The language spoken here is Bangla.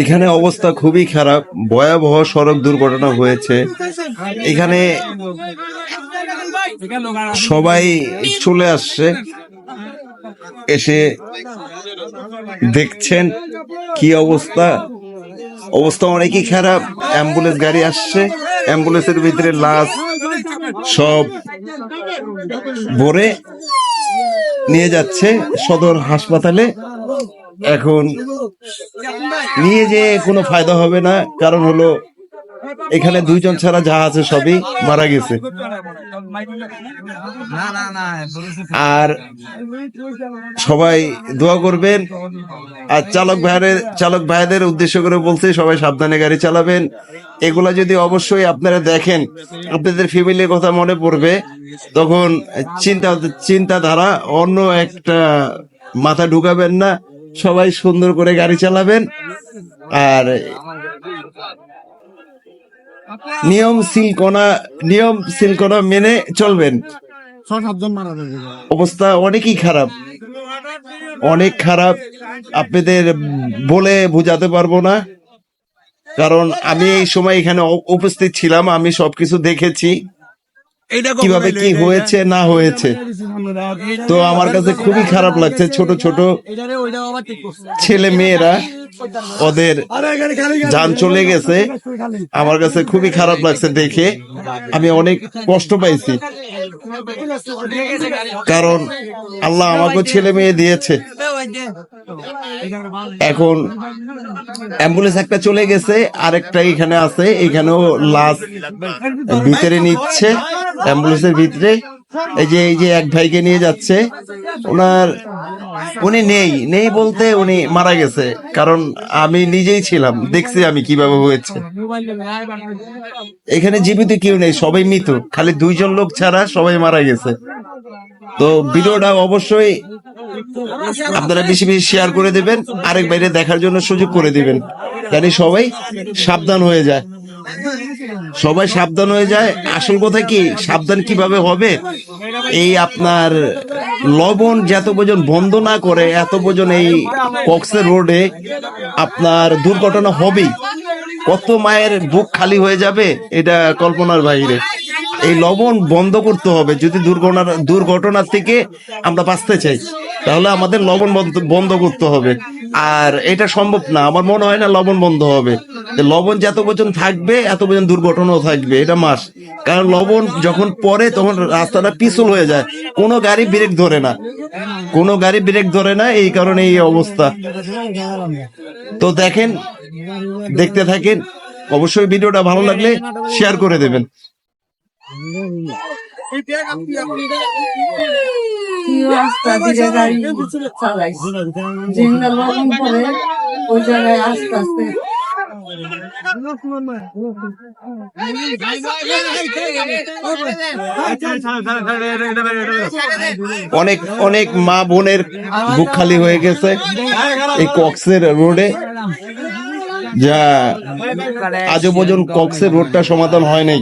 এখানে অবস্থা খুবই খারাপ। ভয়াবহ সড়ক দুর্ঘটনা হয়েছে। এখানে সবাই চলে আসছে, এসে দেখছেন কি অবস্থা। অবস্থা অনেকই খারাপ। অ্যাম্বুলেন্স গাড়ি আসছে, অ্যাম্বুলেন্সের ভিতরে লাশ সব ভরে নিয়ে যাচ্ছে সদর হাসপাতালে। এখন নিয়ে যে কোনো ফায়দা হবে না, কারণ হলো এখানে দুইজন ছাড়া যা আছে সবই মারা গেছে। আর সবাই দোয়া করবেন, আর চালক ভাইয়ের চালক ভাইদের উদ্দেশ্য করে বলছে, সবাই সাবধানে গাড়ি চালাবেন। এগুলা যদি অবশ্যই আপনারা দেখেন, আপনাদের ফ্যামিলির কথা মনে পড়বে, তখন চিন্তা চিন্তাধারা অন্য একটা মাথা ঢুকাবেন না। সবাই সুন্দর করে গাড়ি চালাবেন। আর নিয়ম সিলকোনা নিয়ম সিলকোনা মেনে চলবেন। অবস্থা অনেকই খারাপ। অনেক খারাপ। আপনাদের বলে বোঝাতে পারব না। কারণ আমি এই সময় এখানে উপস্থিত ছিলাম আমি সবকিছু দেখেছি। কীভাবে কি হয়েছে না হয়েছে? তো আমার কাছে খুবই খারাপ লাগছে ছোট ছোট ছেলে মেয়েরা ওদের যান চলে গেছে। আমার কাছে খুবই খারাপ লাগছে দেখে। আমি অনেক কষ্ট পাইছি। কারণ আল্লাহ আমাকে ছেলে মেয়ে দিয়েছে। এখন অ্যাম্বুলেন্স একটা চলে গেছে, আরেকটা এখানে আছে, এখানেও লাশ ভিতরে নিচ্ছে, অ্যাম্বুলেন্সের ভিতরে। এই যে এই যে এক ভাইকে নিয়ে যাচ্ছে, ওনার, উনি নেই নেই বলতে উনি মারা গেছে, কারণ আমি নিজেই ছিলাম, দেখছি আমি কীভাবে হয়েছে। এখানে জীবিত কেউ নেই, সবাই মৃত, খালি দুইজন লোক ছাড়া সবাই মারা গেছে। তো ভিডিওটা অবশ্যই আপনারা বেশি বেশি শেয়ার করে দেবেন, আরেক বাইরে দেখার জন্য সুযোগ করে দিবেন। জানি সবাই সাবধান হয়ে যায়। সবাই সাবধান হয়ে যায়। আসল কথা কি, সাবধান কীভাবে হবে? এই আপনার লবণ যত পর্যন্ত বন্ধ না করে, এত পর্যন্ত এই কক্সের রোডে আপনার দুর্ঘটনা হবেই। কত মায়ের বুক খালি হয়ে যাবে, এটা কল্পনার বাইরে। এই লবণ বন্ধ করতে হবে। যদি দুর্ঘটনার দুর্ঘটনার থেকে আমরা বাঁচতে চাই, তাহলে আমাদের লবণ বন্ধ- করতে হবে। আর এটা সম্ভব না, আমার মনে হয় না লবণ বন্ধ হবে। লবণ যত পর্যন্ত থাকবে এত পর্যন্ত দুর্ঘটনাও থাকবে, এটা মাস কারণ লবণ যখন পরে তখন রাস্তাটা পিছল হয়ে যায়। কোনো গাড়ি ব্রেক ধরে না। কোনো গাড়ি ব্রেক ধরে না, এই কারণে এই অবস্থা। তো দেখেন, দেখতে থাকেন। অবশ্যই ভিডিওটা ভালো লাগলে শেয়ার করে দেবেন। আস্তে আস্তে অনেক অনেক মা বোনের বুক খালি হয়ে গেছে। এই কক্সের রোডে। যা আজও পর্যন্ত কক্সের রোডটা সমাধান হয় নাই।